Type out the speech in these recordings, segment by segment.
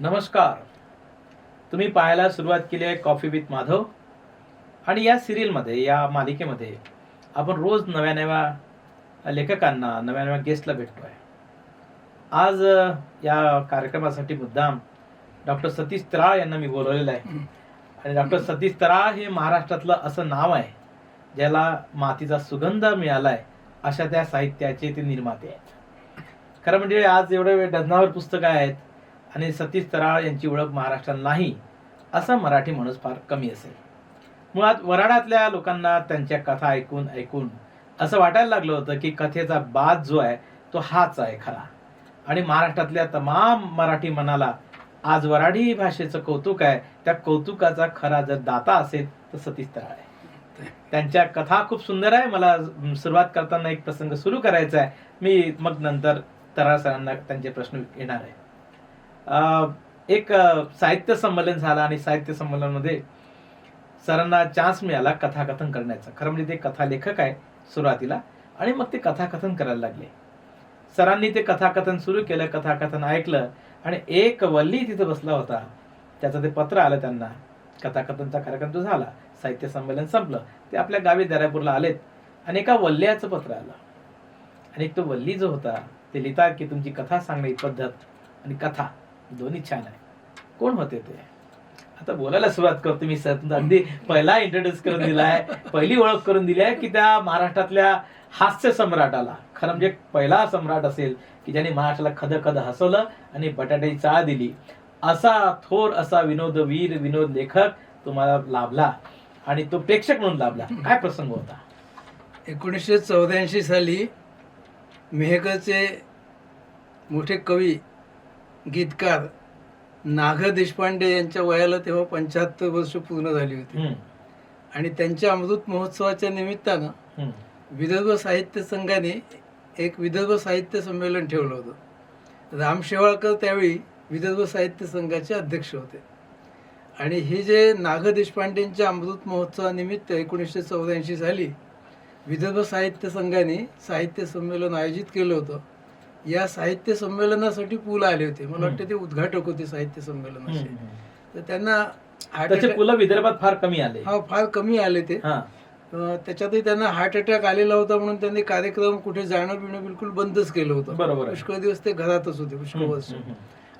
नमस्कार. तुम्ही पाहायला सुरुवात केली आहे कॉफी विथ माधव. आणि या सिरियलमध्ये या मालिकेमध्ये आपण रोज नव्या नव्या लेखकांना नव्या नव्या गेस्टला भेटतोय. आज अ, या कार्यक्रमासाठी मुद्दाम डॉक्टर सतीश तराळ यांना मी बोलवलेलं आहे. आणि डॉक्टर सतीश तराळ हे महाराष्ट्रातलं असं नाव आहे ज्याला मातीचा सुगंध मिळालाय अशा त्या साहित्याचे ते निर्माते आहेत. खरं म्हणजे आज एवढे डझनावर पुस्तकं आहेत आणि सतीश तराळ यांची ओळख महाराष्ट्रात नाही असा मराठी माणूस फार कमी असेल. मुळात वराडातल्या लोकांना त्यांच्या कथा ऐकून ऐकून असं वाटायला लागलं होतं की कथेचा बाज जो आहे तो हाच आहे खरा. आणि महाराष्ट्रातल्या तमाम मराठी मनाला आज वराडी भाषेचं कौतुक आहे त्या कौतुकाचा खरा जर दाता असेल तर सतीश तराळ आहे. त्यांच्या कथा खूप सुंदर आहे. मला सुरुवात करताना एक प्रसंग सुरू करायचा आहे. मी मग नंतर तराळ सरांना त्यांचे प्रश्न येणार आहे. एक साहित्य संमेलन झालं आणि साहित्य संमेलनमध्ये सरांना चान्स मिळाला कथाकथन करण्याचा. खरं म्हणजे ते कथालेखक आहे सुरुवातीला आणि मग ते कथाकथन करायला लागले. सरांनी ते कथाकथन सुरू केलं कथाकथन ऐकलं आणि एक वल्ली तिथं बसला होता. त्याचं ते पत्र आलं त्यांना. कथाकथनचा कार्यक्रम जो झाला साहित्य संमेलन संपलं ते आपल्या गावी दर्यापूरला आलेत आणि एका वल्ल्याचं पत्र आलं. आणि एक तो वल्ली जो होता ते लिहितात की तुमची कथा सांगण्याची पद्धत आणि कथा. दोन्ही छान आहे. कोण होते ते? आता बोलायला सुरुवात करतो मी सर. तुमचा अगदी पहिला इंट्रोड्यूस करून दिलाय पहिली ओळख करून दिली आहे की त्या महाराष्ट्रातल्या हास्य सम्राटाला. खरं म्हणजे पहिला सम्राट असेल की ज्याने महाराष्ट्राला खद खद हसवलं आणि बटाट्याची चाळ दिली. असा थोर असा विनोदवीर विनोद लेखक तुम्हाला लाभला आणि तो प्रेक्षक म्हणून लाभला. काय प्रसंग होता? एकोणीसशे चौऱ्याऐंशी साली मेहकरचे मोठे कवी गीतकार नाग देशपांडे यांच्या वयाला तेव्हा पंच्याहत्तर वर्ष पूर्ण झाली होती. आणि त्यांच्या अमृत महोत्सवाच्या निमित्तानं विदर्भ साहित्य संघाने एक विदर्भ साहित्य संमेलन ठेवलं होतं. राम शेवाळकर त्यावेळी विदर्भ साहित्य संघाचे अध्यक्ष होते. आणि हे जे नाग देशपांडेंच्या अमृत महोत्सवानिमित्त एकोणीसशे चौऱ्याऐंशी साली विदर्भ साहित्य संघाने साहित्य संमेलन आयोजित केलं होतं या साहित्य संमेलनासाठी पुल आले होते. मला वाटतं ते उद्घाटक होते साहित्य संमेलनाचे. तर त्यांना हार्ट त्याचे अटॅक पुलं विदर्भात फार कमी आले. हा फार कमी आले ते. हा. अं, त्याच्यातही त्यांना हार्ट अटॅक आलेला होता म्हणून त्यांनी कार्यक्रम कुठे जाणं बिणं बिलकुल बंदच केलं होतं. बरोबर आहे. पुष्कळ दिवस ते घरातच होते पुष्कळ हम्म, वर्ष. हम्म,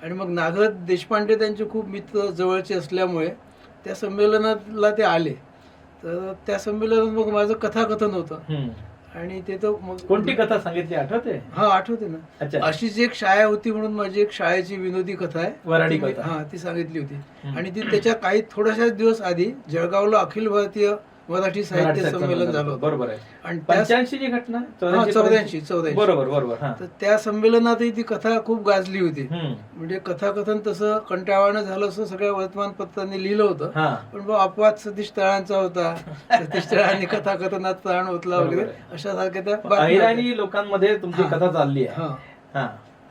आणि मग नागर देशपांडे त्यांचे खूप मित्र जवळचे असल्यामुळे त्या संमेलनाला ते आले. तर त्या संमेलनात मग माझं कथाकथन होतं. हम्म. आणि ते तर मग कोणती कथा सांगितली? आठवते? हा आठवते ना. अच्छा. अशीच एक शाळा होती म्हणून माझी एक शाळेची विनोदी कथा आहे. वराडी ती मी- कथा. हा ती सांगितली होती. आणि ती त्याच्या काही थोड्याशाच दिवस आधी जळगावला अखिल भारतीय मराठी साहित्य संमेलन झालं होतं. बरोबर आहे. आणि त्या पंच्याऐंशी ची घटना हा, चौऱ्याऐंशी चौऱ्याऐंशी बरोबर बरोबर हा. तर त्या संमेलनातही ती कथा खूप गाजली होती. हम्म. म्हणजे कथाकथन तसं कंटाळवाणं झालं असं सगळ्या वर्तमानपत्रांनी लिहिलं होतं. हा. पण मग अपवाद सतीश तळांचा होता. सतीश तळांनी कथाकथनात प्राण ओतला वगैरे. आहे. अशा सारख्या त्या बातम्या होत्या. अहिराणी लोकांमध्ये तुमची हा. कथा चालली आहे. हा. हा.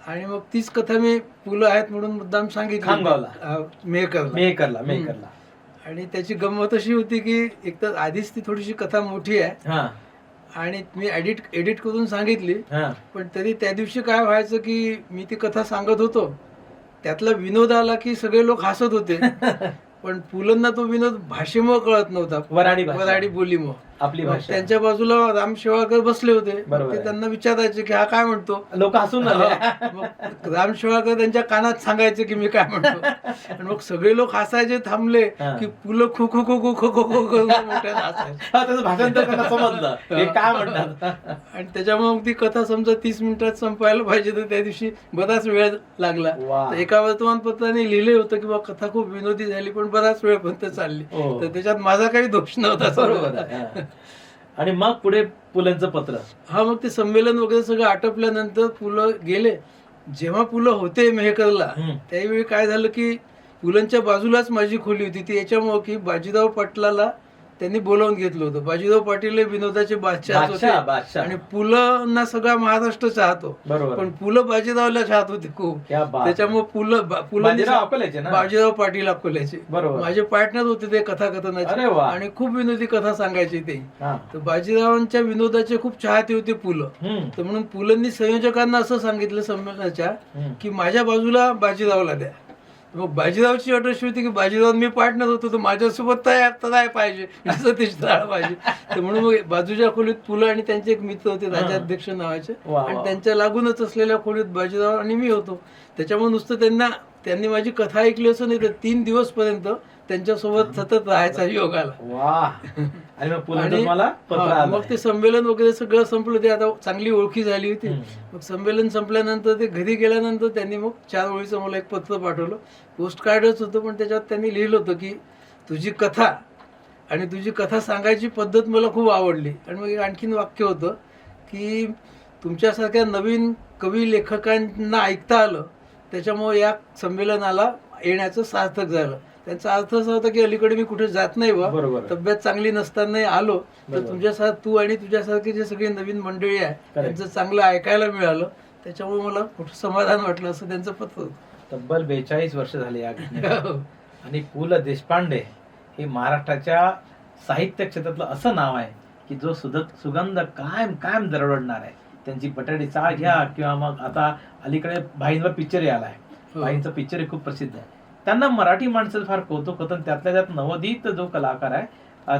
आणि मग तीच कथा मी पुलं आहेत म्हणून मुद्दाम सांगितली. खामगावला. हा, मेहकरला. मेहकरला मेहकरला. आणि त्याची गंमत अशी होती की एकतर आधीच ती थोडीशी कथा मोठी आहे. हा. आणि मी एडिट एडिट करून सांगितली. हा. पण तरी त्या दिवशी काय व्हायचं की मी ती कथा सांगत होतो. त्यातला विनोद आला की सगळे लोक हसत होते. पण पुलंना तो विनोद भाषेमुळे कळत नव्हता. वराडी भाषा. वराडी बोलीमुळे. आपली भाषा त्यांच्या बाजूला राम शेवाळकर बसले होते बरोबर ते आहे. त्यांना विचारायचे की हा काय म्हणतो लोक हसून आले. मग राम शेवाळकर त्यांच्या कानात सांगायचे की मी काय म्हणतो आणि मग सगळे लोक हसायचे थांबले हा. की पुलं खो खो खो खो खो खो खो खो मोठ्याने हसायचे हा, त्याचं भाषांतर त्यांना समजलं हे काय म्हणतात आणि त्याच्यामुळे मग ती कथा समजा तीस मिनिटात संपायला पाहिजे तर त्या दिवशी बराच वेळ लागला वा. तर एका वर्तमानपत्राने लिहिले होतं की बा कथा खूप विनोदी झाली पण बराच वेळ पर्यंत चालली हो. तर त्याच्यात माझा काही दोष नव्हता बरोबर आहे, हा. आणि मग पुढे पुलांचं पत्र. हा मग ते संमेलन वगैरे सगळं आटोपल्यानंतर पुलं गेले. जेव्हा पुलं होते मेहकरला. त्यावेळी काय झालं की पुलंच्या बाजूलाच माझी खोली होती. ती याच्यामुळं की बाजीराव पाटलाला त्यांनी बोलावून घेतलं होतं बाजीराव पाटील हे विनोदाचे बादशाह बादशाह, होते बादशाह. आणि पुलंना सगळा महाराष्ट्र चाहतो बरोबर पण पुलं बाजीरावला चाहत होते खूप क्या बात त्याच्यामुळे पुलं बा- पुलंनी बाजीराव अकोल्याचे ना? बाजीराव पाटील अकोल्याचे बरोबर. माझे पार्टनर होते ते अरे कथाकथनाचे वा. आणि खूप विनोदी कथा सांगायचे ते हा तर बाजीरावांच्या विनोदाचे खूप चाहते होते पुलं हम्म. तर म्हणून पुलंनी संयोजकांना असं सांगितलं संमेलनाच्या हम्म. की माझ्या बाजूला बाजीरावला द्या मग बाजीरावची अट अशी होती की बाजीराव मी पार्टनर होतो तर माझ्यासोबत तयार पाहिजे. सतीश राळ पाहिजे. तर म्हणून मग बाजूच्या खोलीत पुलं आणि त्यांचे एक मित्र होते राज्याध्यक्ष नावाचे. आणि. त्यांच्या लागूनच असलेल्या खोलीत बाजीराव आणि मी होतो. त्याच्यामुळे नुसतं त्यांना त्यांनी माझी कथा ऐकली असं नाही तर तीन दिवस पर्यंत त्यांच्यासोबत सतत राहायचा योग आला वा. आणि मग पुन्हा आणि- तुम्हाला पत्र हा, आलं मग ते संमेलन वगैरे सगळं संपलं ते आता चांगली ओळखी झाली होती. हम्म. मग संमेलन संपल्यानंतर ते घरी गेल्यानंतर त्यांनी मग चार ओळीचं मला एक पत्र पाठवलं. पोस्ट कार्डच होतं पण त्याच्यात त्यांनी लिहिलं होतं की तुझी कथा आणि तुझी कथा सांगायची पद्धत मला खूप आवडली. आणि मग एक आणखीन वाक्य होतं की तुमच्यासारख्या नवीन कवी लेखकांना ऐकता आलं त्याच्यामुळे या संमेलनाला येण्याचं सार्थक झालं. त्यांचा अर्थ असा होता की अलीकडे मी कुठे जात नाही बा बरोबर तब्येत चांगली नसताना आलो तर. तुझ्यासारखं तू आणि तुझ्यासारखी जे सगळी नवीन मंडळी आहे त्यांचं चांगलं ऐकायला मिळालं. त्याच्यामुळे मला मोठं समाधान वाटलं असं त्यांचं पत्र होतं. तब्बल बेचाळीस वर्ष झाले या घटनेला आणि पु ल देशपांडे हे महाराष्ट्राच्या साहित्य क्षेत्रातलं असं नाव आहे की जो सुद सुगंध कायम कायम दरवडणार आहे. त्यांची बटाटी चाळ घ्या किंवा मग आता अलीकडे भाईंवर पिक्चर आलाय हो. भाईंचं पिक्चर खूप प्रसिद्ध आहे. त्यांना मराठी माणसाचं फार कौतुक होतं. त्यातल्या त्यात नवोदित जो कलाकार आहे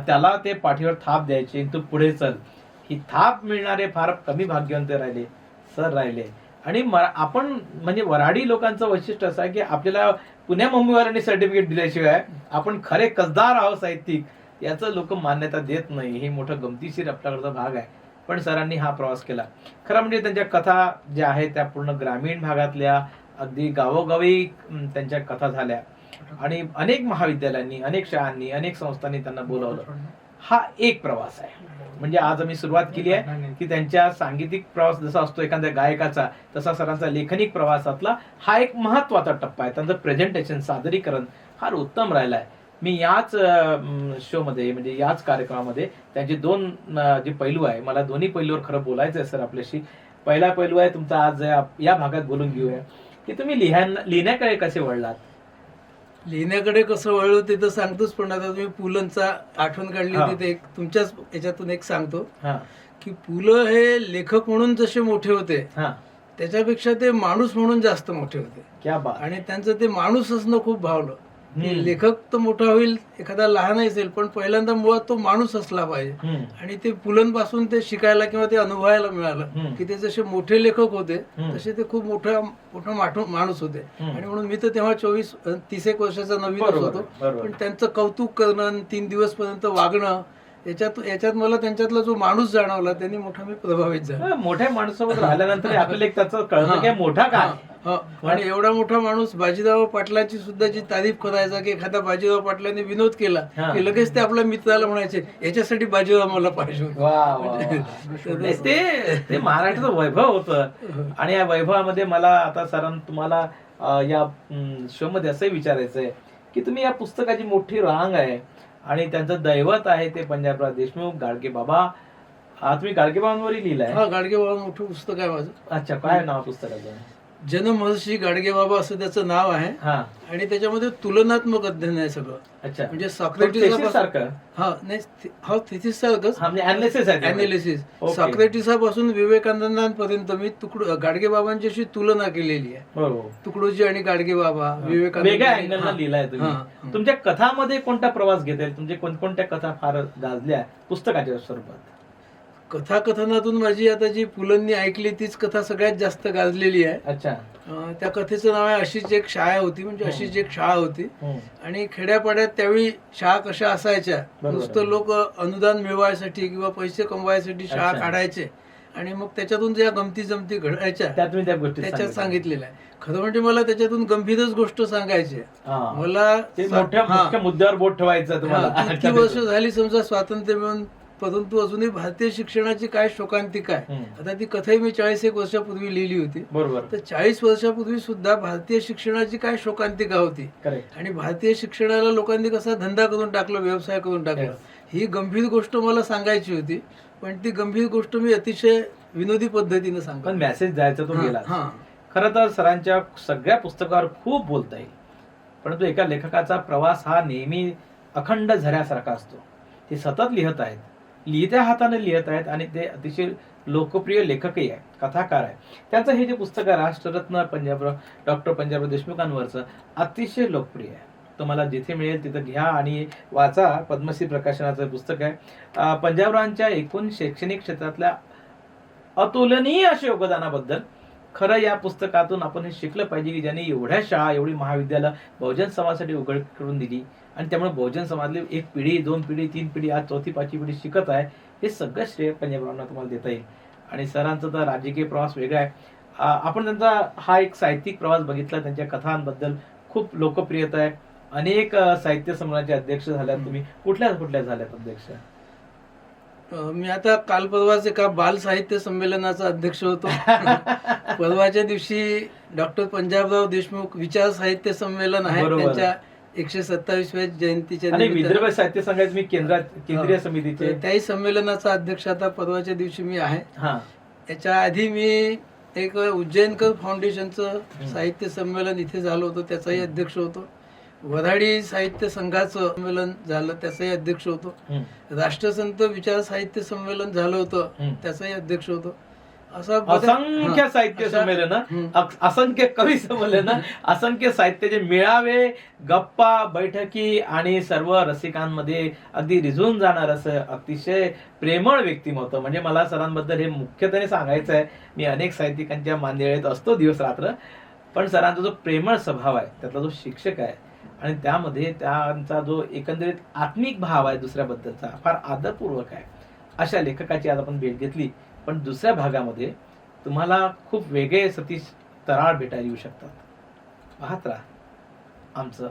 त्याला ते पाठीवर थाप द्यायचे. तू पुढे चल. ही थाप मिळणारे फार कमी भाग्यवंत राहिले सर राहिले. आणि मरा- आपण म्हणजे वराडी लोकांचं वैशिष्ट्य असं आहे की आपल्याला पुण्या मुंबईवाल्यांनी सर्टिफिकेट दिल्याशिवाय आपण खरे कसदार आहोत साहित्यिक याचं लोक मान्यता देत नाही. हे मोठं गमतीशीर आपल्याकडचा भाग आहे. पण सरांनी हा प्रवास केला. खरं म्हणजे त्यांच्या कथा ज्या आहेत त्या पूर्ण ग्रामीण भागातल्या अगदी गावोगावी त्यांच्या कथा झाल्या. आणि अनेक महाविद्यालयांनी अनेक शाळांनी अनेक संस्थांनी त्यांना बोलवलं. हा एक प्रवास आहे. म्हणजे आज आम्ही सुरुवात केली आहे की त्यांच्या सांगीतिक प्रवास जसा असतो एखाद्या गायकाचा तसा सरांचा लेखनिक प्रवासातला हा एक महत्त्वाचा टप्पा आहे. त्यांचं प्रेझेंटेशन सादरीकरण फार उत्तम राहिलं आहे. मी याच शो मध्ये म्हणजे याच कार्यक्रमामध्ये त्यांचे दोन जे पैलू आहे मला दोन्ही पैलूवर खरं बोलायचं आहे सर आपल्याशी. पहिला पैलू आहे तुमचा आज या- या भागात बोलून घेऊया. की तुम्ही लिहाय लिहिण्याकडे कसे वळलात? लिहिण्याकडे कसं वळलो ते तर सांगतोच पण आता तुम्ही पुलंचा आठवण काढली. होती ते एक तुमच्याच याच्यातून एक सांगतो की पुलं हे लेखक म्हणून जसे मोठे होते हा. त्याच्यापेक्षा ते माणूस म्हणून जास्त मोठे होते. क्या बात. आणि त्यांचं ते माणूस असणं खूप भावलं. लेखक तर मोठा होईल एखादा लहान असेल पण पहिल्यांदा मुळात तो माणूस असला पाहिजे. आणि ते पुलंपासून ते शिकायला किंवा ते अनुभवायला मिळालं. की ते जसे मोठे लेखक होते. तसे ते खूप मोठा मोठा माठू- माणूस होते. आणि म्हणून मी तर तेव्हा चोवीस तीस एक वर्षाचा नवीन होतो. पण त्यांचं कौतुक करणं तीन दिवस पर्यंत वागणं याच्यात याच्यात मला त्यांच्यातला जो माणूस जाणवला त्यांनी मोठा मी प्रभावित झाला मोठ्या माणसासोबत राहिल्यानंतर आपल्याला एक त्याचं कळतं की मोठा काय हा. आणि एवढा मोठा माणूस बाजीराव पाटलाची सुद्धा जी तारीफ करायचा की एखादा बाजीराव पाटलाने विनोद केला. की लगेच ते आपल्या मित्राला म्हणायचे याच्यासाठी बाजीराव मला पाहिजे होता." वा वा, वा. नाही, ते ते महाराष्ट्राचं वैभव होतं आणि या वैभवामध्ये मला आता सरांन तुम्हाला या शो मध्ये असंही विचारायचं आहे की तुम्ही या पुस्तकाची मोठी रांग आहे आणि त्यांचं दैवत आहे ते पंजाबराव देशमुख गाडगे बाबा. हा तुम्ही गाडगे बाबांवरही लिहिलाय? हा गाडगे बाबा मोठं पुस्तक आहे माझं. अच्छा काय नाव पुस्तकाचं? जनमहर्षी गाडगे बाबा असं त्याचं नाव आहे. हा. आणि त्याच्यामध्ये तुलनात्मक अध्ययन आहे सगळं. अच्छा. म्हणजे सॉक्रेटिस सारखं? हा नाही हा थिसिस सारखंच. हा म्हणजे अनालिसिस आहे त्यामध्ये. Analysis Okay. सॉक्रेटिसापासून विवेकानंदांपर्यंत मी तुकड गाडगे बाबांची अशी तुलना केलेली आहे. बरोबर तुकडोजी आणि गाडगे बाबा विवेकानंद वेगळ्या आणि- अँगलनं हा. लिहिलाय हा, तुम्ही. हा. तुमच्या कथामध्ये कोणता प्रवास घेता येईल तुमचे कोणकोणत्या कथा फार गाजल्या? पुस्तकाच्या स्वरूपात. कथाकथनातून माझी आता जी पुलंनी ऐकली तीच कथा सगळ्यात जास्त गाजलेली आहे अच्छा अं, त्या कथेचं नाव आहे अशीच एक शाळा होती म्हणजे अशीच एक शाळा होती हम्म. आणि खेड्यापाड्यात त्यावेळी शाळा कशा असायच्या बरोबर. नुसतं लोक अनुदान मिळवायसाठी किंवा पैसे कमवायसाठी शाळा अच्छा. काढायचे आणि मग त्याच्यातून ज्या गमती जमती घडायच्या त्यात तुम्ही त्या गोष्टी त्याच्यात सांगितल्या. सांगितलेलं आहे खरं म्हणजे मला त्याच्यातून गंभीरच गोष्ट सांगायची आहे. हा. मला ते मोठ्या हा. मुख्य मुद्द्यावर बोट ठेवायचं तुम्हाला हा, इतकी वर्ष झाली समजा स्वातंत्र्य मिळून परंतु अजूनही भारतीय शिक्षणाची काय शोकांतिका आहे. आता ती कथाही मी चाळीस एक वर्षापूर्वी लिहिली होती. बरोबर. तर चाळीस वर्षापूर्वी सुद्धा भारतीय शिक्षणाची काय शोकांतिका होती? आणि भारतीय शिक्षणाला लोकांनी कसा धंदा करून टाकला व्यवसाय करून टाकला. ही गंभीर गोष्ट मला सांगायची होती पण ती गंभीर गोष्ट मी अतिशय विनोदी पद्धतीने पण सांगतो मेसेज जायचा तो गेला खरं तर सरांच्या सगळ्या पुस्तकावर खूप बोलता येईल. परंतु एका लेखकाचा प्रवास हा नेहमी अखंड झऱ्यासारखा असतो. ते सतत लिहत आहेत. लिहित्या हाताने लिहित आहेत आणि ते अतिशय लोकप्रिय लेखकही आहेत कथाकार आहे त्यांचं हे जे पुस्तक आहे राष्ट्ररत्न पंजाबराव डॉक्टर पंजाबराव देशमुखांवरचं अतिशय लोकप्रिय आहे. तुम्हाला जिथे मिळेल तिथं घ्या आणि वाचा पद्मश्री प्रकाशनाचं पुस्तक आहे. पंजाबरावांच्या एकूण शैक्षणिक क्षेत्रातल्या अतुलनीय अशा योगदानाबद्दल खरं या पुस्तकातून आपण हे शिकलं पाहिजे की ज्यांनी एवढ्या शाळा एवढी महाविद्यालय बहुजन समाजासाठी उघड करून दिली. आणि त्यामुळे बहुजन समाजली एक पिढी दोन पिढी तीन पिढी आज चौथी पाचवी पिढी शिकत आहे. हे सगळं श्रेय पंजाबरावांना तुम्हाला देता येईल. आणि सरांचा तर राजकीय प्रवास वेगळा आहे. आपण त्यांचा हा एक साहित्यिक प्रवास बघितला. त्यांच्या कथांबद्दल खूप लोकप्रियता आहे. अनेक साहित्य संमेलनाचे अध्यक्ष झाल्यात तुम्ही. कुठल्या कुठल्या झाल्यात अध्यक्ष? मी आता काल परवाच एका बाल साहित्य संमेलनाचा अध्यक्ष होतो. परवाच्या दिवशी डॉक्टर पंजाबराव देशमुख विचार साहित्य संमेलन आहे. त्यांच्या एकशे सत्तावीसव्या जयंतीच्या. विदर्भ साहित्य संघाचे मी केंद्रात केंद्रीय. समितीचे. त्याही संमेलनाचा अध्यक्ष आता परवाच्या दिवशी मी आहे. हा. याच्या आधी मी एक उज्जैनकर फाउंडेशनचं साहित्य संमेलन इथे झालं होतं. त्याचाही अध्यक्ष होतो. वराडी साहित्य संघाचं संमेलन झालं त्याचाही अध्यक्ष होतो. राष्ट्रसंत विचार साहित्य संमेलन झालं होतं. त्याचाही अध्यक्ष होतो असं असंख्य. साहित्य संमेलन. असंख्य कवी संमेलन असंख्य साहित्याचे मेळावे गप्पा बैठकी आणि सर्व रसिकांमध्ये अगदी रिझून जाणार असं अतिशय प्रेमळ व्यक्तिमत्व म्हणजे मला सरांबद्दल हे मुख्यत्वे सांगायचं आहे मी अनेक साहित्यिकांच्या मांदियाळीत असतो दिवस रात्र पण सरांचा जो प्रेमळ स्वभाव आहे त्यातला जो शिक्षक आहे आणि त्यामध्ये त्यांचा जो एकंदरीत आत्मिक भाव आहे दुसऱ्याबद्दलचा फार आदरपूर्वक आहे. अशा लेखकाची आज आपण भेट घेतली. पण दुसऱ्या भागामध्ये तुम्हाला खूप वेगळे सतीश तराळ भेटायला येऊ शकतात. पाहत राहा. आमचं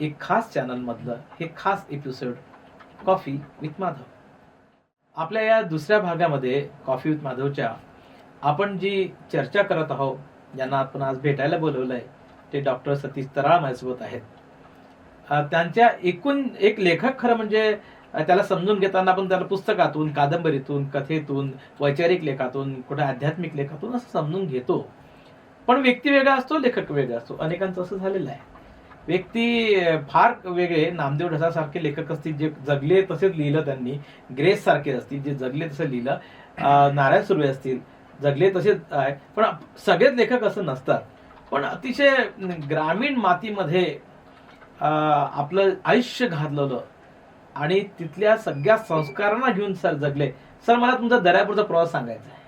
एक खास चॅनलमधलं हे खास एपिसोड कॉफी विथ माधव. आपल्या या दुसऱ्या भागामध्ये कॉफी विथ माधवच्या आपण जी चर्चा करत आहोत ज्यांना आपण आज भेटायला बोलवलं आहे ते डॉक्टर सतीश तराळ माझ्यासोबत आहेत. त्यांच्या एकूण एक लेखक खरं म्हणजे त्याला समजून घेताना आपण त्याला पुस्तकातून कादंबरीतून कथेतून वैचारिक लेखातून कुठे आध्यात्मिक लेखातून असं समजून घेतो. पण व्यक्ती वेगळा असतो लेखक वेगळा असतो. अनेकांचं असं झालेलं आहे. व्यक्ती फार वेगळे. नामदेव ढसासारखे लेखक असतील जे जगले तसेच लिहिलं त्यांनी. ग्रेस सारखे असतील जे जगले तसं लिहिलं. नारायण सुर्वे असतील जगले तसेच आहे. पण सगळेच लेखक असं नसतात. पण अतिशय ग्रामीण मातीमध्ये आपलं आयुष्य घातलेलं आणि तिथल्या सगळ्या संस्कारांना घेऊन सर जगले. सर मला तुमचा दर्यापूरचा प्रवास सांगायचा आहे.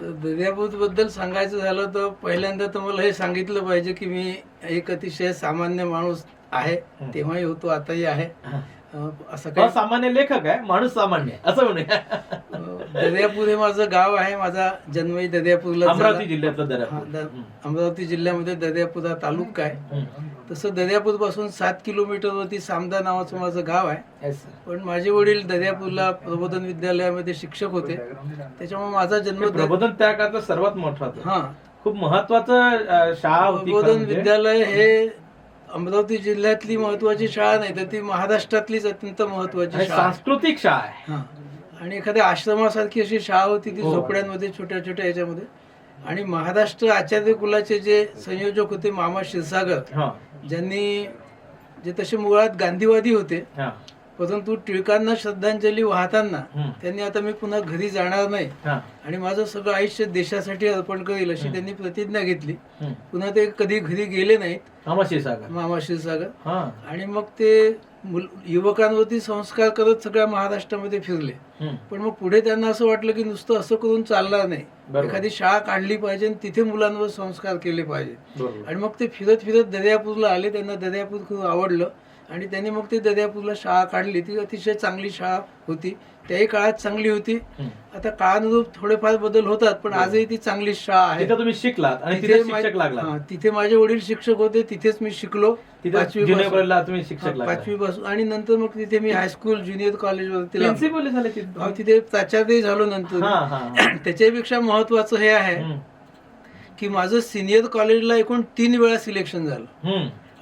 तर दर्याभूत बद्दल सांगायचं झालं तर पहिल्यांदा तर मला हे सांगितलं पाहिजे की मी एक अतिशय सामान्य माणूस आहे. तेव्हाही होतो आताही आहे. असं काही असामान्य लेखक आहे माणूस सामान्य असं म्हणूया अं, दर्यापूर हे माझं गाव आहे माझा जन्मही दर्यापूरला अमरावती जिल्ह्यातलं दर्यापूर. अमरावती जिल्ह्यामध्ये दर्यापूर हा तालुका आहे. तसं दर्यापूरपासून सात किलोमीटरवरती सामदा नावाचं माझं गाव आहे. पण माझे वडील दर्यापूरला प्रबोधन विद्यालयामध्ये शिक्षक होते त्याच्यामुळे माझा जन्म प्रबोधन त्या काळातलं सर्वात महत्वाचं हा खूप महत्वाचं शाळा प्रबोधन म्हणजे. विद्यालय हे अमरावती जिल्ह्यातली महत्वाची शाळा नाही तर ती महाराष्ट्रातलीच अत्यंत महत्वाची आणि शाळा आहे. सांस्कृतिक शाळा आहे. हा. आणि एखाद्या आश्रमासारखी अशी शाळा होती ती हो. झोपड्यांमध्ये छोट्या छोट्या याच्यामध्ये. आणि महाराष्ट्र आचार्य कुलाचे जे संयोजक होते मामा क्षीरसागर हा. ज्यांनी जे तसे मुळात गांधीवादी होते हा. परंतु टिळकांना श्रद्धांजली वाहताना. त्यांनी आता मी पुन्हा घरी जाणार नाही. आणि माझं सगळं आयुष्य देशासाठी अर्पण करेल अशी. त्यांनी प्रतिज्ञा घेतली. पुन्हा ते कधी घरी गेले नाहीत. मामा क्षीरसागर मामा क्षीरसागर हा. आणि मग ते युवकांवरती संस्कार करत सगळ्या महाराष्ट्रामध्ये फिरले. पण मग पुढे त्यांना असं वाटलं की नुसतं असं करून चालणार नाही. एखादी शाळा काढली पाहिजे आणि तिथे मुलांवर संस्कार केले पाहिजे. आणि मग ते फिरत फिरत दर्यापूरला आले. त्यांना दर्यापूर खूप आवडलं. आणि त्यांनी मग ते दर्यापूरला शाळा काढली. ती अतिशय चांगली शाळा होती. त्याही काळात चांगली होती. आता काळानुरूप थोडेफार बदल होतात पण आजही ती चांगली शाळा आहे. तिथे तुम्ही शिकलात आणि तिथे तिथे लागला हा, माझे वडील शिक्षक होते तिथेच मी शिकलो. पाचवी पाचवी पासून. आणि नंतर मग तिथे मी हायस्कूल ज्युनियर कॉलेज तिथे प्राचार्यही झालो नंतर. त्याच्यापेक्षा महत्वाचं हे आहे. की माझं सिनियर कॉलेजला एकूण तीन वेळा सिलेक्शन झालं.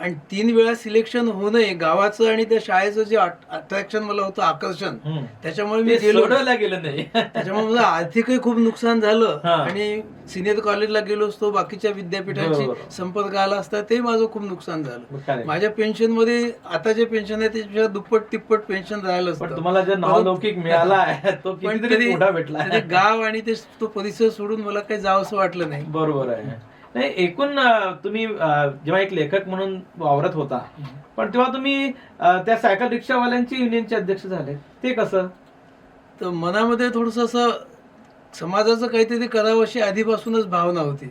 आणि तीन वेळा सिलेक्शन होणं गावाचं आणि त्या शाळेचं जे अट्रॅक्शन मला होतं आकर्षण. त्याच्यामुळे मी गेलो नाही त्याच्यामुळे मला आर्थिकही खूप नुकसान झालं. आणि सिनियर कॉलेजला गेलो असतो बाकीच्या विद्यापीठांशी. संपर्क आला असता ते माझं खूप नुकसान झालं? माझ्या पेन्शनमध्ये आता जे पेन्शन आहे त्याच्यापेक्षा दुप्पट तिप्पट पेन्शन राहिलं असतं तुम्हाला जे नावलौकिक मिळाला आहे तो भेटला गाव आणि ते तो परिसर सोडून मला काही जावं असं वाटलं नाही बरोबर आहे नाही एकूण तुम्ही जेव्हा एक लेखक म्हणून वावरत होता पण तेव्हा तुम्ही त्या सायकल रिक्षावाल्यांची युनियनचे अध्यक्ष झाले. ते कसं? तर मनामध्ये थोडस असं समाजाचं काहीतरी करावं अशी आधीपासूनच भावना होती.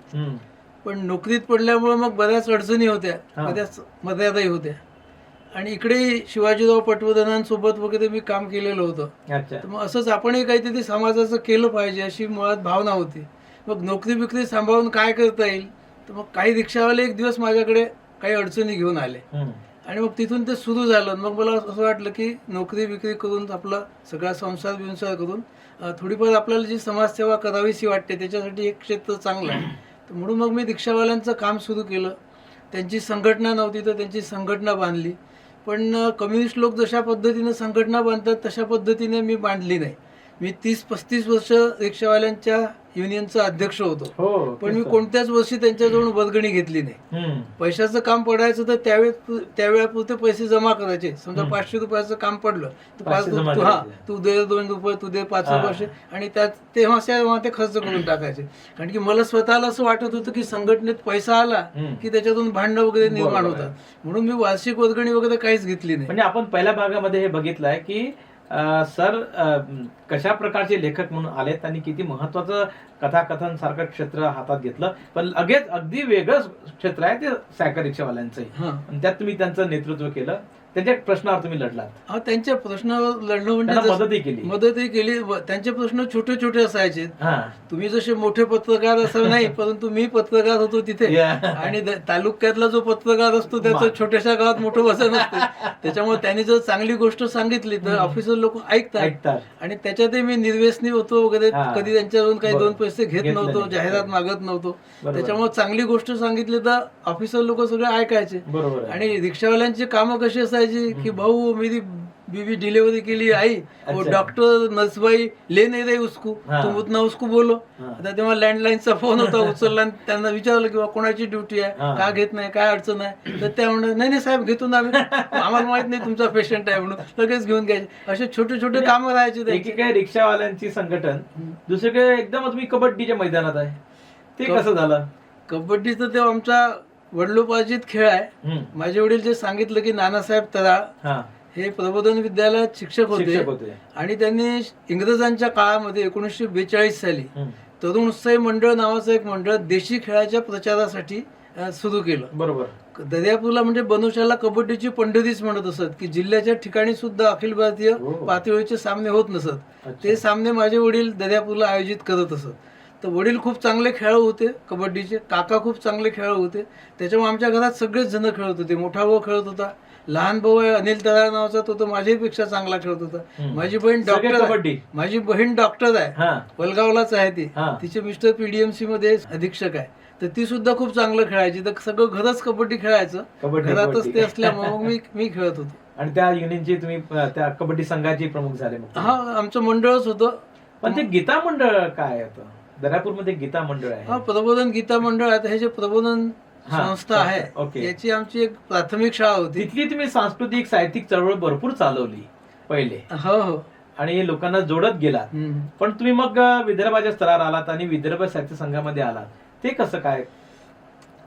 पण नोकरीत पडल्यामुळे मग बऱ्याच अडचणी होत्या. बऱ्याच मर्यादाही होत्या. आणि इकडे शिवाजीराव पटवर्धनांसोबत वगैरे मी काम केलेलं होतं. मग असंच आपणही काहीतरी समाजाचं केलं पाहिजे अशी मुळात भावना होती. मग नोकरी बिकरी सांभाळून काय करता येईल? तर मग काही रिक्षावाले एक दिवस माझ्याकडे काही अडचणी घेऊन आले. आणि मग तिथून ते सुरू झालं मग मला असं वाटलं की नोकरी विक्री करून आपला सगळा संसार बिंसार करून थोडीफार आपल्याला जी समाजसेवा करावीशी वाटते त्याच्यासाठी एक क्षेत्र चांगलं आहे. तर म्हणून मग मी रिक्षावाल्यांचं काम सुरू केलं. त्यांची संघटना नव्हती तर त्यांची संघटना बांधली. पण कम्युनिस्ट लोक जशा पद्धतीने संघटना बांधतात तशा पद्धतीने मी बांधली नाही. मी तीस पस्तीस वर्ष रिक्षावाल्यांच्या युनियनचा अध्यक्ष होतो हो पण मी. कोणत्याच वर्षी त्यांच्याजवळ वर्गणी घेतली नाही. पैशाचं काम पडायचं तर त्यावेळेस त्यावेळेपुरते पैसे जमा करायचे समजा. पाचशे रुपयाचं काम पडलं तर पाच हा. तू दे दोन रुपये तू दे पाच. रुपये आणि त्यात तेव्हा तेव्हा ते खर्च करून टाकायचे कारण की मला स्वतःला असं वाटत होतं की संघटनेत पैसा आला. की त्याच्यातून भांडणं वगैरे निर्माण. होतात म्हणून मी वार्षिक वर्गणी वगैरे काहीच घेतली नाही म्हणजे आपण पहिल्या भागामध्ये हे बघितलंय की सर कशा प्रकारचे लेखक म्हणून आलेत आणि किती महत्वाचं कथाकथन सारखं क्षेत्र हातात घेतलं? पण लगेच अगदी वेगळं क्षेत्र आहे ते सायकल रिक्षावाल्यांचंही. आणि त्यात तुम्ही त्यांचं नेतृत्व केलं. त्यांच्या प्रश्नावर तुम्ही लढलात हा त्यांच्या प्रश्नावर लढणं म्हणजे त्यांना जसं- मदतही केली मदतही केली व त्यांचे प्रश्न छोटे छोटे असायचे हा तुम्ही जसे मोठे पत्रकार असं नाही परंतु मी पत्रकार होतो तिथे. आणि द- तालुक्यातला जो पत्रकार असतो त्याचं मा- छोट्याशा गावात मोठं वजन असतं त्याच्यामुळे त्यांनी जर चांगली गोष्ट सांगितली तर. ऑफिसर लोक ऐकतात ऐकतात आणि त्याच्यातही मी निर्व्यसनी होतो वगैरे हा. कधी त्यांच्याकडून काही बरोबर. दोन पैसे घेत नव्हतो नाही. जाहिरात मागत नव्हतो बरोबर. त्याच्यामुळे चांगली गोष्ट सांगितली तर ऑफिसर लोक सगळे ऐकायचे बरोबर आहे. आणि रिक्षावाल्यांची कामं कशी असायची की भाऊ मेरी बीवी डिलीवरी के लिए आई. डॉक्टर नर्सबाई ले नहीं रही उसको. तुम उतना उसको बोलो. आता तेव्हा लँडलाईनचा फोन होता उचलला आणि त्यांना विचारलं की बा कोणाची ड्युटी आहे. का घेत नाही काय अडचण आहे तर त्या म्हणतात नाही नाही साहेब घेतो ना आम्ही आम्हाला माहीत नाही तुमचा पेशंट आहे म्हणून लगेच घेऊन घ्यायचे असे छोटे छोटे कामं राहायचे त्यांचे. एकीकडे रिक्षावाल्यांची संघटन. दुसरीकडे एकदम तुम्ही कबड्डीच्या मैदानात आहे ते कसं झालं कबड्डीचा तेव्हा आमचा वडलोपार्जित खेळ आहे. माझे वडील जे सांगितलं की नानासाहेब तराळ हा हे प्रबोधन विद्यालयात शिक्षक होते आणि त्यांनी इंग्रजांच्या काळामध्ये एकोणीसशे बेचाळीस साली. तरुण उत्साही मंडळ नावाचं एक मंडळ देशी खेळाच्या प्रचारासाठी सुरू केलं बरोबर दर्यापूरला म्हणजे बनवशाला कबड्डीची पंढरीच म्हणत असत की जिल्ह्याच्या ठिकाणी सुद्धा अखिल भारतीय हो. पातळीचे सामने होत नसत. ते सामने माझे वडील दर्यापूरला आयोजित करत असत तर वडील खूप चांगले खेळाडू होते कबड्डीचे. काका खूप चांगले खेळाडू होते. त्याच्यामुळे आमच्या घरात सगळेच जण खेळत होते. मोठा भाऊ खेळत होता. लहान भाऊ आहे अनिल तराळ नावाचा तो तर माझ्यापेक्षा चांगला खेळत होता. माझी बहीण डॉक्टर माझी बहीण डॉक्टर आहे. हा. वलगावलाच आहे ती. तिचे मिस्टर पीडीएमसी मध्ये अधीक्षक आहे. तर ती सुद्धा खूप चांगलं खेळायची. तर सगळं घरच कबड्डी खेळायचं. घरातच. ते असल्यामुळे मग मी मी खेळत होतो. आणि त्या युनियनची तुम्ही त्या कबड्डी संघाचे प्रमुख झाले. हा आमचं मंडळच होतं. पण ते गीता मंडळ काय होतं दर्यापूरमध्ये गीता मंडळ हा आहे प्रबोधन गीता मंडळ आता हे जे प्रबोधन हा, संस्था आहे ओके. याची आमची एक प्राथमिक शाळा होती. तिथली तुम्ही सांस्कृतिक साहित्यिक चळवळ भरपूर चालवली पहिले. हो हो. आणि लोकांना जोडत गेलात. हम्म. पण तुम्ही मग अं, विदर्भाच्या स्तरावर आलात आणि विदर्भ साहित्य संघामध्ये आलात. ते कसं काय?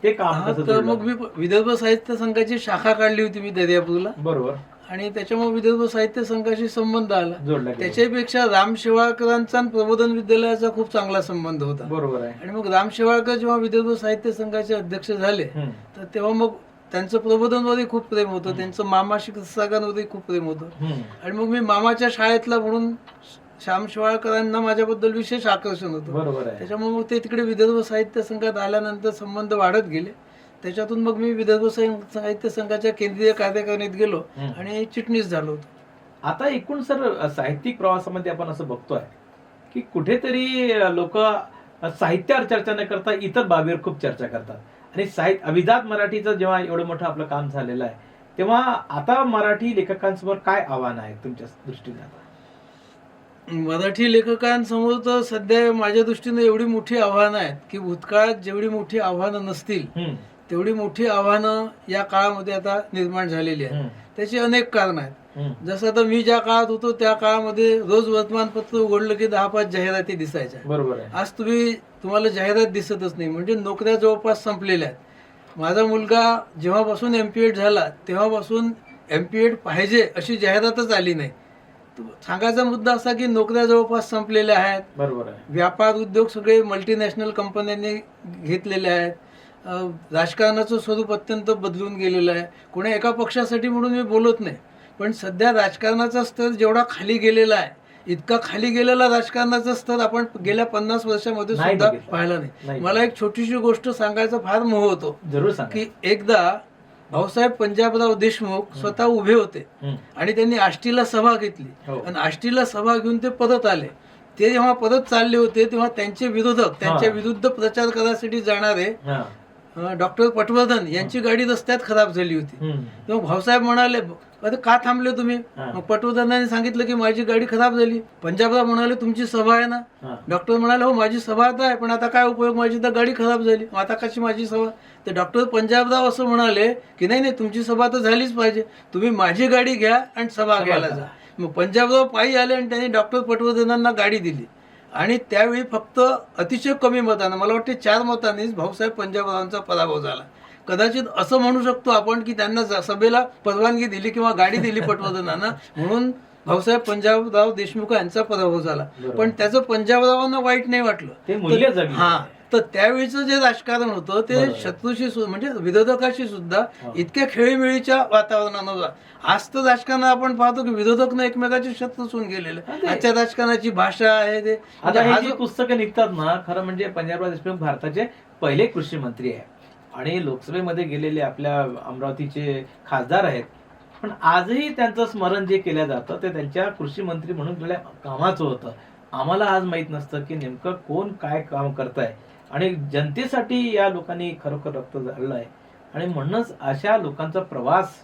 ते काम हा, कसं तर? मग मी विदर्भ साहित्य संघाची शाखा काढली होती मी दर्यापूरला. बरोबर. आणि त्याच्यामुळे विदर्भ साहित्य संघाशी संबंध आला. त्याच्यापेक्षा राम शेवाळकरांचा प्रबोधन विद्यालयाचा खूप चांगला संबंध होता. बरोबर आहे. आणि मग राम शेवाळकर जेव्हा विदर्भ साहित्य संघाचे अध्यक्ष झाले. तर तेव्हा मग त्यांचं प्रबोधनवरही खूप प्रेम होतं. त्यांचं मामाशी पुस्तकांवरही खूप प्रेम होतं. आणि मग मी मामाच्या शाळेतला म्हणून श्याम शेवाळकरांना माझ्याबद्दल विशेष आकर्षण होतं. त्याच्यामुळे मग ते तिकडे विदर्भ साहित्य संघात आल्यानंतर संबंध वाढत गेले. त्याच्यातून मग मी विदर्भ साहित्य संघाच्या केंद्रीय कार्यकारिणीत गेलो. आणि चिटणीस झालो होतो. आता एकूण सर साहित्यिक प्रवासामध्ये आपण असं बघतोय की कुठेतरी लोक साहित्यावर चर्चा न करता इतर बाबीवर खूप चर्चा करतात. आणि साहित्य अभिजात मराठीचं जेव्हा एवढं मोठं आपलं काम झालेलं आहे तेव्हा आता मराठी लेखकांसमोर काय आव्हान आहे तुमच्या दृष्टीने आता? मराठी लेखकांसमोर तर सध्या माझ्या दृष्टीने एवढी मोठी आव्हानं आहेत की भूतकाळात जेवढी मोठी आव्हानं नसतील तेवढी मोठी आव्हानं या काळामध्ये आता निर्माण झालेली आहेत. त्याची अनेक कारणं आहेत. जसं आता मी ज्या काळात होतो त्या काळामध्ये रोज वर्तमानपत्र उघडलं की दहा पाच जाहिराती दिसायच्या. बरोबर आज तुम्ही तुम्हाला जाहिरात दिसतच नाही. म्हणजे नोकऱ्या जवळपास संपलेल्या आहेत. माझा मुलगा जेव्हापासून एम पी एड झाला तेव्हापासून एम पी एड पाहिजे अशी जाहिरातच आली नाही. सांगायचा मुद्दा असा की नोकऱ्या जवळपास संपलेल्या आहेत. बरोबर व्यापार उद्योग सगळे मल्टीनॅशनल कंपन्यांनी घेतलेले आहेत. राजकारणाचं स्वरूप अत्यंत बदलून गेलेलं आहे. कोणी एका पक्षासाठी म्हणून मी बोलत नाही. पण सध्या राजकारणाचा स्तर जेवढा खाली गेलेला आहे इतका खाली गेलेला राजकारणाचा स्तर आपण गेल्या पन्नास वर्षामध्ये सुद्धा. पाहिला नाही. मला एक छोटीशी गोष्ट सांगायचा फार मोह होतो. की एकदा भाऊसाहेब पंजाबराव देशमुख स्वतः उभे होते आणि त्यांनी आष्टीला सभा घेतली. हो. आणि आष्टीला सभा घेऊन ते परत आले. ते जेव्हा परत चालले होते तेव्हा त्यांचे विरोधक त्यांच्या. विरुद्ध प्रचार करायसाठी जाणारे डॉक्टर पटवर्धन यांची गाडी रस्त्यात खराब झाली होती. तेव्हा भाऊसाहेब म्हणाले अरे का थांबले तुम्ही. मग पटवर्धनाने सांगितलं की माझी गाडी खराब झाली. पंजाबराव म्हणाले तुमची सभा आहे ना. डॉक्टर म्हणाले हो माझी सभा आता आहे पण आता काय उपयोग? माझी तर गाडी खराब झाली. आता कशी माझी सभा? तर डॉक्टर पंजाबराव असं म्हणाले की नाही नाही तुमची सभा तर झालीच पाहिजे. तुम्ही माझी गाडी घ्या आणि सभा घ्यायला. जा. मग पंजाबराव पायी आले आणि त्यांनी डॉक्टर पटवर्धनांना गाडी दिली. आणि त्यावेळी फक्त अतिशय कमी मतानं मला वाटते चार मतांनीच भाऊसाहेब पंजाबरावांचा पराभव झाला कदाचित असं म्हणू शकतो आपण की त्यांना सभेला परवानगी दिली किंवा गाडी दिली पटवर्धनांना म्हणून भाऊसाहेब पंजाबराव देशमुख यांचा पराभव झाला. पण त्याचं पंजाबरावांना वाईट नाही वाटलं. हा तर त्यावेळीचं जे राजकारण होतं ते. शत्रूशी म्हणजे विरोधकाशी सुद्धा. इतक्या खेळीमेळीच्या वातावरणानं होता. आज तर राजकारण आपण पाहतो की विरोधक एकमेकाचे शत्रूच होऊन गेलेले. आजच्या राजकारणाची भाषा आहे ते. म्हणजे आता हा ही जी जो- पुस्तकं निघतात ना खरं म्हणजे पंजाबराव देशमुख भारताचे पहिले कृषी मंत्री आहे. आणि लोकसभेमध्ये गेलेले आपल्या अमरावतीचे खासदार आहेत. पण आजही त्यांचं स्मरण जे केलं जातं ते त्यांच्या कृषी मंत्री म्हणून केलेल्या कामाचं होतं. आम्हाला आज माहीत नसतं की नेमकं कोण काय काम करत आहे आणि जनतेसाठी या लोकांनी खरोखर रक्त जाळलं आहे आणि म्हणूनच अशा लोकांचा प्रवास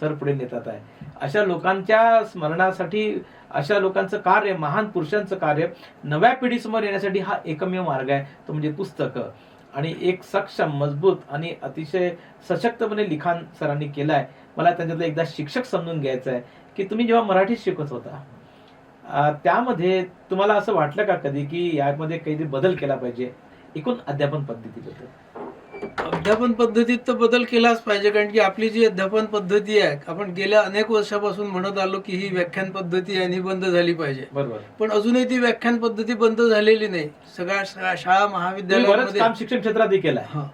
सर पुढे नेतात आहे. अशा लोकांच्या स्मरणासाठी अशा लोकांचं कार्य महान पुरुषांचं कार्य नव्या पिढीसमोर येण्यासाठी हा एकमेव मार्ग आहे. तो म्हणजे पुस्तकं. आणि एक सक्षम मजबूत आणि अतिशय सशक्तपणे लिखाण सरांनी केलं आहे मला त्यांच्यातलं एकदा शिक्षक समजून घ्यायचं आहे की तुम्ही जेव्हा मराठी शिकत होता त्यामध्ये तुम्हाला असं वाटलं का कधी की यामध्ये काहीतरी बदल केला पाहिजे? एकूण अध्यापन पद्धतीबद्दल अध्यापन पद्धतीत तर बदल केलाच पाहिजे कारण की आपली जी अध्यापन पद्धती आहे आपण गेल्या अनेक वर्षापासून म्हणत आलो की ही व्याख्यान पद्धती आहे ही बंद झाली पाहिजे. बरोबर. पण अजूनही ती व्याख्यान पद्धती बंद झालेली नाही. सगळ्या शाळा महाविद्यालयांमध्ये शिक्षण क्षेत्रातही केलं हा.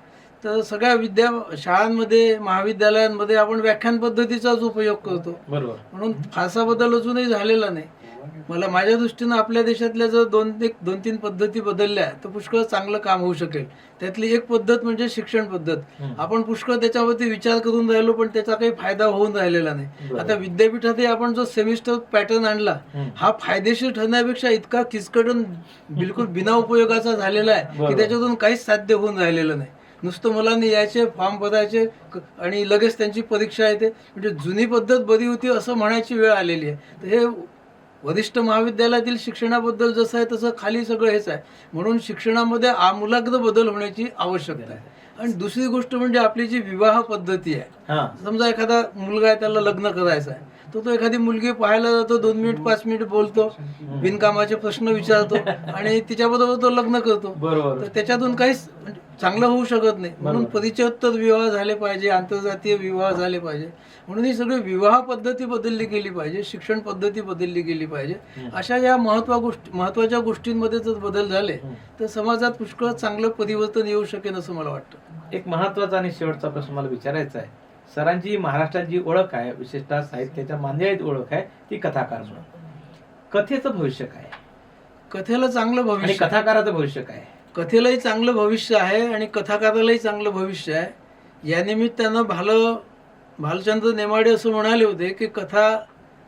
तर सगळ्या विद्या शाळांमध्ये महाविद्यालयांमध्ये आपण व्याख्यान पद्धतीचाच उपयोग करतो. बरोबर. म्हणून फारसा बदल अजूनही झालेला नाही. मला माझ्या दृष्टीनं आपल्या देशातल्या जर दोन एक दोन तीन पद्धती बदलल्या तर पुष्कळ चांगलं काम होऊ शकेल त्यातली एक पद्धत म्हणजे शिक्षण पद्धत. आपण पुष्कळ त्याच्यावरती विचार करून राहिलो पण त्याचा काही फायदा होऊन राहिलेला नाही. आता विद्यापीठातही आपण जो सेमिस्टर पॅटर्न आणला. हा फायदेशीर ठरण्यापेक्षा इतका किचकटून बिलकुल बिना उपयोगाचा झालेला आहे. की त्याच्यातून काहीच साध्य होऊन राहिलेलं नाही नुसतं मुलांनी यायचे फॉर्म भरायचे आणि लगेच त्यांची परीक्षा येते म्हणजे जुनी पद्धत बरी होती असं म्हणायची वेळ आलेली आहे तर हे वरिष्ठ महाविद्यालयातील शिक्षणाबद्दल जसं आहे तसं खाली सगळं हेच आहे. म्हणून शिक्षणामध्ये आमूलाग्र बदल होण्याची आवश्यकता आहे. आणि दुसरी गोष्ट म्हणजे आपली जी विवाह पद्धती आहे. हा. समजा एखादा मुलगा आहे त्याला लग्न करायचं आहे. तर तो एखादी मुलगी पाहायला जातो दोन मिनिट पाच मिनिट बोलतो बिनकामाचे प्रश्न विचारतो आणि तिच्याबरोबर तो लग्न करतो. बरोबर. तर त्याच्यातून काहीच चांगलं होऊ शकत नाही. म्हणून. परिचयोत्तर विवाह झाले पाहिजे आंतरजातीय विवाह झाले पाहिजे. म्हणून ही सगळी विवाह पद्धती बदलली गेली पाहिजे शिक्षण पद्धती बदलली गेली पाहिजे. अशा या महत्वा गोष्टी महत्त्वाच्या गोष्टींमध्ये जर बदल झाले. तर समाजात पुष्कळ चांगलं परिवर्तन येऊ शकेल असं मला वाटतं. एक महत्त्वाचा आणि शेवटचा प्रश्न मला विचारायचा आहे. सरांची महाराष्ट्रात जी ओळख आहे विशेषतः साहित्याच्या मांदियाळीत ओळख आहे ती कथाकार म्हणून कथेचं भविष्य काय? कथेला चांगलं आणि भविष्य. कथाकाराचं भविष्य काय? कथेलाही चांगलं भविष्य आहे आणि कथाकारालाही चांगलं भविष्य आहे या निमित्तानं भाल भालचंद्र नेमाडे असं म्हणाले होते की कथा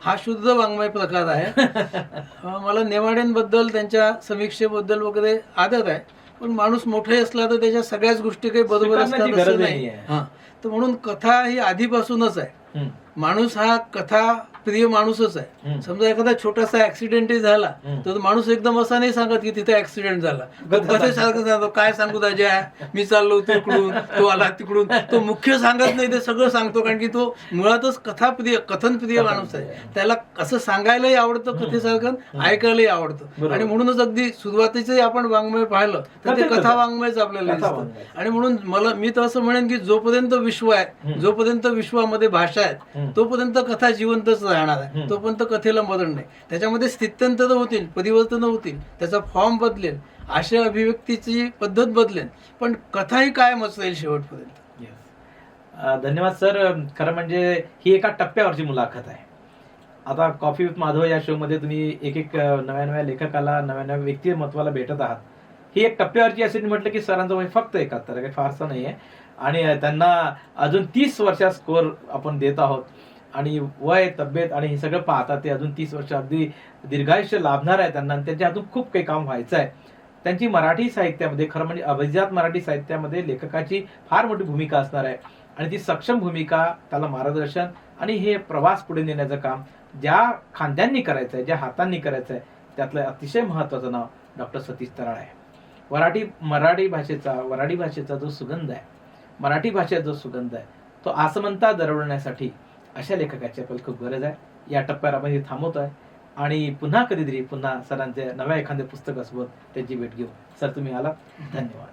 हा शुद्ध वाङ्मय प्रकार आहे अं, मला नेमाड्यांबद्दल त्यांच्या समीक्षेबद्दल वगैरे आदर आहे पण माणूस मोठाही असला तर त्याच्या सगळ्याच गोष्टी काही बरोबर असतात असं नाही. हा तर म्हणून कथा ही आधीपासूनच आहे. माणूस हा कथा प्रिय माणूसच आहे. समजा एखादा छोटासा ऍक्सिडेंटही झाला. तर तो माणूस एकदम असा नाही सांगत की तिथे ऍक्सिडेंट झाला कथेसारखं सांगतो काय सांगू दाजा मी चाललो होतो इकडून तो आला तिकडून तो मुख्य सांगत नाही ते सगळं सांगतो कारण की तो मुळातच कथाप्रिय कथनप्रिय माणूस आहे त्याला असं सांगायलाही आवडतं कथेसारखं ऐकायलाही आवडतं. आणि म्हणूनच अगदी सुरुवातीचे आपण वाङ्मय पाहिलं तर ते कथा आहे. वाङ्मयच आपल्याला दिसतं. आणि म्हणून मला मी तर असं म्हणेन की जोपर्यंत विश्व आहे. जोपर्यंत विश्वामध्ये भाषा हम्म. तोपर्यंत कथा जिवंतच राहणार आहे. तोपर्यंत कथेला मरण नाही. त्याच्यामध्ये स्थित्यंतर होतील परिवर्तन होतील त्याचा फॉर्म बदलेल आशय अभिव्यक्तीची पद्धत बदलेल. पण कथाही कायमच राहील शेवटपर्यंत. Yes. अं, धन्यवाद सर. खरं म्हणजे ही एका टप्प्यावरची मुलाखत आहे. आता कॉफी विथ माधव या शो मध्ये तुम्ही एक एक नव्या नव्या लेखकाला नव्या नव्या व्यक्तिमत्वाला भेटत आहात. ही एक टप्प्यावरची असे म्हटलं की सरांचं वय फक्त एकाहत्तर काही फारसं नाहीये. आणि अं, त्यांना अजून तीस वर्षा स्कोर आपण देत आहोत. आणि वय तब्येत आणि हे सगळं पाहता ते अजून तीस वर्ष अगदी दीर्घायुष्य लाभणार आहे त्यांना. त्यांच्या हातून खूप काही काम व्हायचं आहे. त्यांची मराठी साहित्यामध्ये खरं म्हणजे अभिजात मराठी साहित्यामध्ये लेखकाची फार मोठी भूमिका असणार आहे. आणि ती सक्षम भूमिका त्याला मार्गदर्शन आणि हे प्रवास पुढे नेण्याचं काम ज्या खांद्यांनी करायचं आहे ज्या हातांनी करायचं आहे त्यातलं अतिशय महत्वाचं नाव डॉक्टर सतीश तराळ आहे. मराठी मराठी भाषेचा वराठी भाषेचा जो सुगंध आहे मराठी भाषेचा जो सुगंध आहे तो आसमंता दरवण्यासाठी अशा लेखकाची आपल्याला खूप गरज आहे. या टप्प्यावर आपण हे थांबवतो आहे आणि पुन्हा कधीतरी पुन्हा सरांचे नव्या एखाद्या पुस्तकासोबत त्याची भेट घेऊ सर तुम्ही आला धन्यवाद.